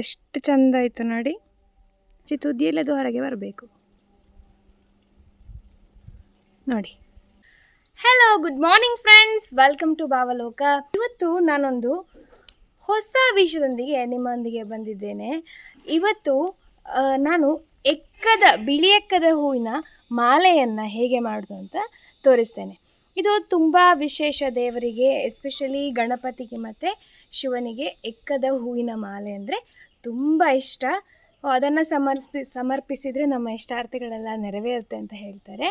ಎಷ್ಟು ಚಂದ ಆಯಿತು ನೋಡಿ. ತುದಿಯಲ್ಲಿ ಅದು ಹೊರಗೆ ಬರಬೇಕು. ನೋಡಿ. Hello good morning friends welcome to Bhavaloka ಇವತ್ತು ನಾನೊಂದು ಹೊಸ ವಿಷಯದೊಂದಿಗೆ ನಿಮ್ಮೊಂದಿಗೆ ಬಂದಿದ್ದೇನೆ. ಇವತ್ತು ನಾನು ಎಕ್ಕದ, ಬಿಳಿ ಎಕ್ಕದ ಹೂವಿನ ಮಾಲೆಯನ್ನು ಹೇಗೆ ಮಾಡೋದು ಅಂತ ತೋರಿಸ್ತೇನೆ. ಇದು ತುಂಬ ವಿಶೇಷ ದೇವರಿಗೆ ಎಸ್ಪೆಷಲಿ ಗಣಪತಿಗೆ ಮತ್ತು ಶಿವನಿಗೆ ಎಕ್ಕದ ಹೂವಿನ ಮಾಲೆ ಅಂದರೆ ತುಂಬ ಇಷ್ಟ. ಅದನ್ನು ಸಮರ್ಪಿ, ಸಮರ್ಪಿಸಿದರೆ ನಮ್ಮ ಇಷ್ಟಾರ್ಥಗಳೆಲ್ಲ ನೆರವೇರುತ್ತೆ ಅಂತ ಹೇಳ್ತಾರೆ.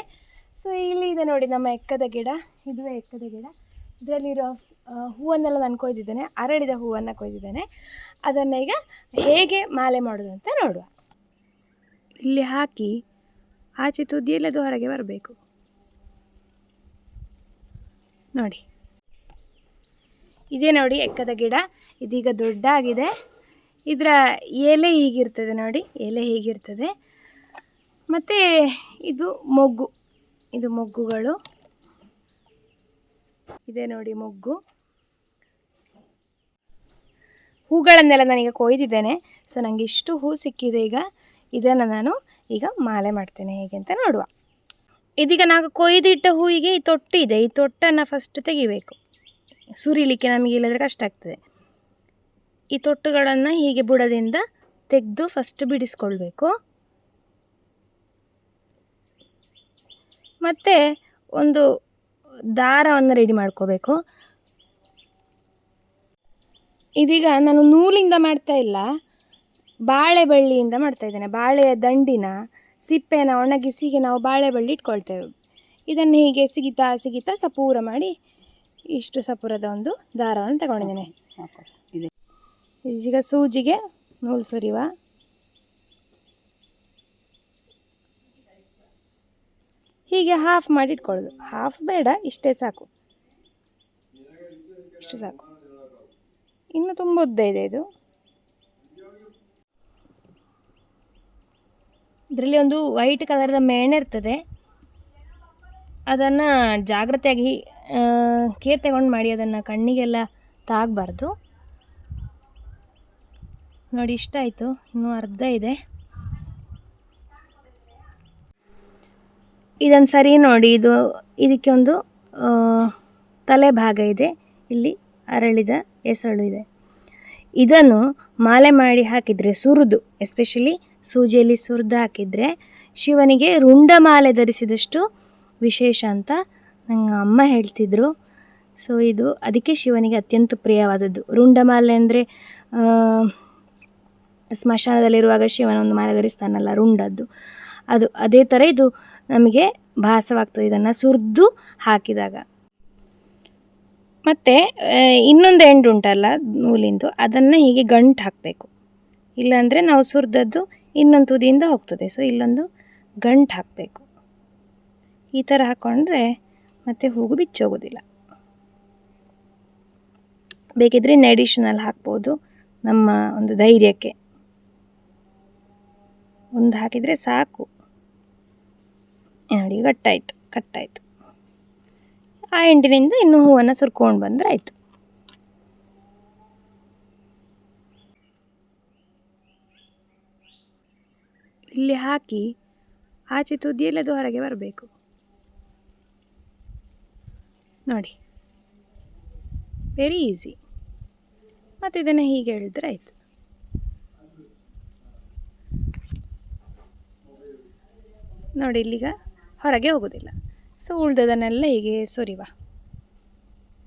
ಸೊ ಇಲ್ಲಿ ಇದೆ ನೋಡಿ ನಮ್ಮ ಎಕ್ಕದ ಗಿಡ, ಇದುವೇ ಎಕ್ಕದ ಗಿಡ. ಇದರಲ್ಲಿರೋ ಹೂವನ್ನೆಲ್ಲ ನಾನು ಕೊಯ್ದಿದ್ದೇನೆ. ಅರಳಿದ ಹೂವನ್ನು ಕೊಯ್ದಿದ್ದೇನೆ. ಅದನ್ನು ಈಗ ಹೇಗೆ ಮಾಲೆ ಮಾಡೋದು ಅಂತ ನೋಡುವ. ಇಲ್ಲಿ ಹಾಕಿ, ಆಚೆ ತುದಿಯಲ್ಲಿ ಅದು ಹೊರಗೆ ಬರಬೇಕು. ನೋಡಿ. ಇದೇ ನೋಡಿ ಎಕ್ಕದ ಗಿಡ. ಇದೀಗ ದೊಡ್ಡ ಆಗಿದೆ ಇದರ ಎಲೆ ಹೀಗಿರ್ತದೆ ನೋಡಿ, ಎಲೆ ಹೀಗಿರ್ತದೆ. ಮತ್ತು ಇದು ಮೊಗ್ಗು, ಇದು ಮೊಗ್ಗುಗಳು. ಇದೆ ನೋಡಿ ಮೊಗ್ಗು. ಹೂಗಳನ್ನೆಲ್ಲ ನಾನೀಗ ಕೊಯ್ದಿದ್ದೇನೆ, ಸೊ ನನಗೆ ಇಷ್ಟು ಹೂ ಸಿಕ್ಕಿದೆ ಈಗ. ಇದನ್ನು ನಾನು ಈಗ ಮಾಲೆ ಮಾಡ್ತೇನೆ ಹೇಗೆ ಅಂತ ನೋಡುವ. ಇದೀಗ ನಾವು ಕೊಯ್ದಿಟ್ಟ ಹೂವಿಗೆ ಈ ತೊಟ್ಟಿದೆ, ಈ ತೊಟ್ಟನ್ನು ಫಸ್ಟ್ ತೆಗಿಬೇಕು. ಸುರಿಲಿಕ್ಕೆ ನಮಗೆ ಇಲ್ಲದ್ರೆ ಕಷ್ಟ ಆಗ್ತದೆ. ಈ ತೊಟ್ಟುಗಳನ್ನು ಹೀಗೆ ಬುಡದಿಂದ ತೆಗೆದು ಫಸ್ಟ್ ಬಿಡಿಸ್ಕೊಳ್ಬೇಕು. ಮತ್ತು ಒಂದು ದಾರವನ್ನು ರೆಡಿ ಮಾಡ್ಕೋಬೇಕು. ಇದೀಗ ನಾನು ನೂಲಿಂದ ಮಾಡ್ತಾ ಇಲ್ಲ ಬಾಳೆ ಬಳ್ಳಿಯಿಂದ ಮಾಡ್ತಾ ಇದ್ದೇನೆ. ಬಾಳೆಯ ದಂಡಿನ, ಸಿಪ್ಪೆನ ಒಣಗಿಸಿ ಹೀಗೆ ನಾವು ಬಾಳೆ ಬಳ್ಳಿ ಇಟ್ಕೊಳ್ತೇವೆ. ಇದನ್ನು ಹೀಗೆ ಸಿಗಿತಾ ಸಿಗಿತಾ ಸಪೂರ ಮಾಡಿ ಇಷ್ಟು ಸಪೂರದ ಒಂದು ದಾರವನ್ನು ತಗೊಂಡಿದ್ದೇನೆ. ಈಗ ಸೂಜಿಗೆ ನೂಲು ಸುರಿವ. ಹೀಗೆ ಹಾಫ್ ಮಾಡಿ ಇಟ್ಕೊಳ್ಳೋದು ಹಾಫ್ ಬೇಡ, ಇಷ್ಟೇ ಸಾಕು. ಇಷ್ಟು ಸಾಕು. ಇನ್ನು ತುಂಬ ಉದ್ದ ಇದೆ ಇದು. ಇದರಲ್ಲಿ ಒಂದು ವೈಟ್ ಕಲರ್ದ ಮೇಣೆ ಇರ್ತದೆ. ಅದನ್ನು ಜಾಗ್ರತೆಯಾಗಿ ಕೇರ್ ತಗೊಂಡು ಮಾಡಿ, ಅದನ್ನು ಕಣ್ಣಿಗೆಲ್ಲ ತಾಗಬಾರ್ದು. ನೋಡಿ, ಇಷ್ಟ ಆಯಿತು. ಇನ್ನೂ ಅರ್ಧ ಇದೆ. ಇದೊಂದು ಸರಿ ನೋಡಿ, ಇದು, ಇದಕ್ಕೆ ಒಂದು ತಲೆ ಭಾಗ ಇದೆ. ಇಲ್ಲಿ ಅರಳಿದ ಎಸಳು ಇದೆ. ಇದನ್ನು ಮಾಲೆ ಮಾಡಿ ಹಾಕಿದರೆ ಸುರಿದು ಎಸ್ಪೆಷಲಿ ಸೂಜಿಯಲ್ಲಿ ಸುರಿದು ಹಾಕಿದರೆ ಶಿವನಿಗೆ ರುಂಡ ಮಾಲೆ ಧರಿಸಿದಷ್ಟು ವಿಶೇಷ ಅಂತ ನನ್ನ ಅಮ್ಮ ಹೇಳ್ತಿದ್ರು. ಸೊ ಇದು ಅದಕ್ಕೆ ಶಿವನಿಗೆ ಅತ್ಯಂತ ಪ್ರಿಯವಾದದ್ದು. ರುಂಡ ಮಾಲೆ ಅಂದರೆ ಸ್ಮಶಾನದಲ್ಲಿರುವಾಗ ಶಿವನ ಒಂದು ಮಾಲೆ ಧರಿಸ್ತಾನಲ್ಲ ರುಂಡದ್ದು. ಅದು ಅದೇ ಥರ ಇದು ನಮಗೆ ಭಾಸವಾಗ್ತದೆ, ಇದನ್ನು ಸುರಿದು ಹಾಕಿದಾಗ. ಮತ್ತು ಇನ್ನೊಂದು ಎಂಡು ಉಂಟಲ್ಲ ನೂಲಿಂದು, ಅದನ್ನು ಹೀಗೆ ಗಂಟು ಹಾಕಬೇಕು. ಇಲ್ಲಾಂದರೆ ನಾವು ಸುರಿದದ್ದು ಇನ್ನೊಂದು ತುದಿಯಿಂದ ಹೋಗ್ತದೆ ಸೊ ಇಲ್ಲೊಂದು ಗಂಟು ಹಾಕಬೇಕು. ಈ ಥರ ಹಾಕ್ಕೊಂಡ್ರೆ ಮತ್ತೆ ಹೂಗು ಬಿಚ್ಚೋಗೋದಿಲ್ಲ ಬೇಕಿದ್ರೆ ಇನ್ನು ಅಡಿಷನಲ್ ಹಾಕ್ಬೋದು, ನಮ್ಮ ಒಂದು ಧೈರ್ಯಕ್ಕೆ. ಒಂದು ಹಾಕಿದರೆ ಸಾಕು. ನೋಡಿ ಕಟ್ಟಾಯಿತು ಕಟ್ಟಾಯಿತು ಆ ಎಂಡಿನಿಂದ ಇನ್ನು ಹೂವನ್ನು ಸುರ್ಕೊಂಡು ಬಂದರೆ ಆಯಿತು. ಇಲ್ಲಿ ಹಾಕಿ ಆಚೆ ತುದಿಯಲ್ಲಿ ಅದು ಹೊರಗೆ ಬರಬೇಕು. ನೋಡಿ ವೆರಿ ಈಸಿ ಮತ್ತು ಇದನ್ನು ಹೀಗೆ ಹೇಳಿದ್ರೆ ಆಯಿತು. ನೋಡಿ, ಇಲ್ಲಿಗ ಹೊರಗೆ ಹೋಗೋದಿಲ್ಲ. ಸೊ, ಉಳ್ದದನ್ನೆಲ್ಲ ಹೀಗೆ ಸುರಿವ.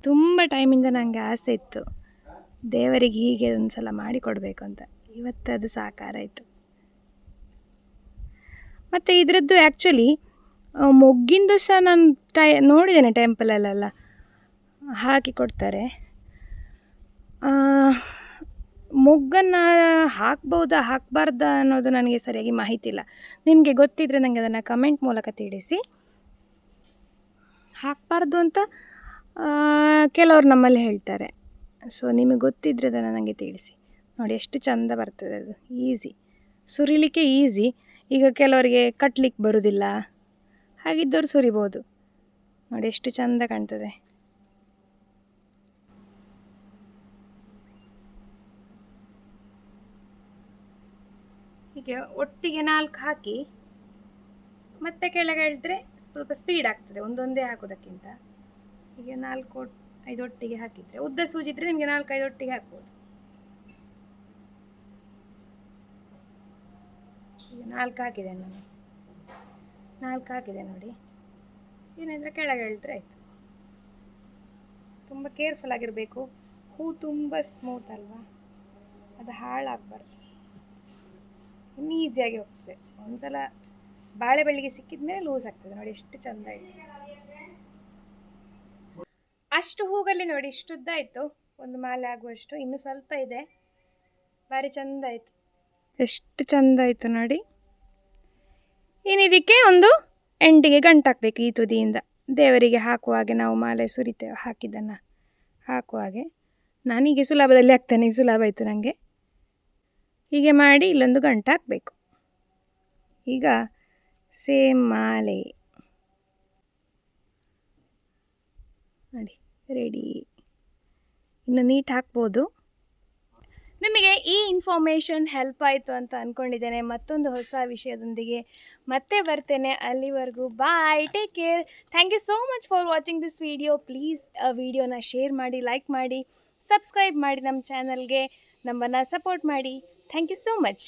ತುಂಬ ಟೈಮಿಂದ ನನಗೆ ಆಸೆ ಇತ್ತು. ದೇವರಿಗೆ ಹೀಗೆ ಒಂದು ಸಲ ಮಾಡಿಕೊಡ್ಬೇಕು ಅಂತ. ಇವತ್ತು ಅದು ಸಾಕಾರ ಆಯಿತು. ಮತ್ತು ಇದರದ್ದು ಆ್ಯಕ್ಚುಲಿ ಮೊಗ್ಗಿಂದು ಸಹ ನಾನು ಟೈ, ನೋಡಿದ್ದೇನೆ ಟೆಂಪಲಲ್ಲೆಲ್ಲ ಹಾಕಿ ಕೊಡ್ತಾರೆ. ಮೊಗ್ಗನ್ನು ಹಾಕ್ಬೋದಾ, ಹಾಕಬಾರ್ದಾ ಅನ್ನೋದು ನನಗೆ ಸರಿಯಾಗಿ ಮಾಹಿತಿ ಇಲ್ಲ ನಿಮಗೆ ಗೊತ್ತಿದ್ದರೆ ನನಗೆ ಅದನ್ನು ಕಮೆಂಟ್ ಮೂಲಕ ತಿಳಿಸಿ. ಹಾಕಬಾರ್ದು ಅಂತ ಕೆಲವರು ನಮ್ಮಲ್ಲಿ ಹೇಳ್ತಾರೆ. ಸೊ ನಿಮಗೆ ಗೊತ್ತಿದ್ದರೆ ಅದನ್ನು ನನಗೆ ತಿಳಿಸಿ. ನೋಡಿ, ಎಷ್ಟು ಚಂದ ಬರ್ತದೆ ಅದು. ಈಸಿ ಸುರಿಲಿಕ್ಕೆ ಈಸಿ ಈಗ ಕೆಲವರಿಗೆ ಕಟ್ಲಿಕ್ಕೆ ಬರೋದಿಲ್ಲ. ಹಾಗಿದ್ದವ್ರು ಸುರಿಬೋದು. ನೋಡಿ, ಎಷ್ಟು ಚಂದ ಕಾಣ್ತದೆ. ಹೀಗೆ ಒಟ್ಟಿಗೆ ನಾಲ್ಕು ಹಾಕಿ, ಮತ್ತೆ ಕೆಳಗೆ ಎಳೆದ್ರೆ ಸ್ವಲ್ಪ ಸ್ಪೀಡ್ ಆಗ್ತದೆ, ಒಂದೊಂದೇ ಹಾಕೋದಕ್ಕಿಂತ ಹೀಗೆ ನಾಲ್ಕು ಐದು ಒಟ್ಟಿಗೆ ಹಾಕಿದರೆ, ಉದ್ದ ಸೂಜಿ ಇದ್ರೆ ನಿಮಗೆ ನಾಲ್ಕು, ಐದು ಒಟ್ಟಿಗೆ ಹಾಕ್ಬೋದು. ನಾಲ್ಕು ಹಾಕಿದೆ ನಾನು ನಾಲ್ಕು ಹಾಕಿದೆ ನೋಡಿ. ಏನೆಂದರೆ ಕೆಳಗೆ ಎಳೆದ್ರೆ ಆಯಿತು. ತುಂಬ ಕೇರ್ಫುಲ್ ಆಗಿರಬೇಕು. ಹೂ ತುಂಬ ಸ್ಮೂತ್ ಅಲ್ವಾ? ಅದು ಹಾಳಾಗಬಾರ್ದು. ಈಸಿಯಾಗಿ ಹೋಗ್ತದೆ ಒಂದ್ಸಲ ಬಾಳೆ ಬಳ್ಳಿಗೆ ಸಿಕ್ಕಿದ ಮೇಲೆ ಲೂಸ್ ಆಗ್ತದೆ. ನೋಡಿ ಎಷ್ಟು ಚಂದ ಇದೆ. ಅಷ್ಟು ಹೂಗಲ್ಲಿ ನೋಡಿ ಇಷ್ಟುದ್ದ ಆಯಿತು ಒಂದು ಮಾಲೆ ಆಗುವಷ್ಟು. ಇನ್ನು ಸ್ವಲ್ಪ ಇದೆ. ಭಾರಿ ಚಂದ ಆಯಿತು. ಎಷ್ಟು ಚಂದ ಆಯಿತು ನೋಡಿ. ಇದಕ್ಕೆ ಒಂದು ಎಂಟಿಗೆ ಗಂಟು ಹಾಕಬೇಕು ಈ ತುದಿಯಿಂದ. ದೇವರಿಗೆ ಹಾಕುವ ಹಾಗೆ ನಾವು ಮಾಲೆ ಸುರಿತೇವೆ. ಹಾಕಿದ್ದನ್ನು ಹಾಕುವ ಹಾಗೆ. ನಾನೀಗ ಸುಲಭದಲ್ಲಿ ಹಾಕ್ತೇನೆ. ಸುಲಭ ಆಯಿತು ನನಗೆ ಹೀಗೆ ಮಾಡಿ ಇಲ್ಲೊಂದು ಗಂಟು ಹಾಕಬೇಕು. ಈಗ ಸೇಮ್ ಮಾಲೆ. ನೋಡಿ ರೆಡಿ ಇನ್ನು ನೀಟ್ ಹಾಕ್ಬೋದು. ನಿಮಗೆ ಈ ಇನ್ಫಾರ್ಮೇಷನ್ ಹೆಲ್ಪ್ ಆಯಿತು ಅಂತ ಅಂದ್ಕೊಂಡಿದ್ದೇನೆ ಮತ್ತೊಂದು ಹೊಸ ವಿಷಯದೊಂದಿಗೆ ಮತ್ತೆ ಬರ್ತೇನೆ. ಅಲ್ಲಿವರೆಗೂ bye take care thank you so much for watching this video please ವಿಡಿಯೋನ ಶೇರ್ ಮಾಡಿ ಲೈಕ್ ಮಾಡಿ ಸಬ್ಸ್ಕ್ರೈಬ್ ಮಾಡಿ ನಮ್ಮ ಚಾನಲ್ಗೆ ನಮ್ಮನ್ನು ಸಪೋರ್ಟ್ ಮಾಡಿ. Thank you so much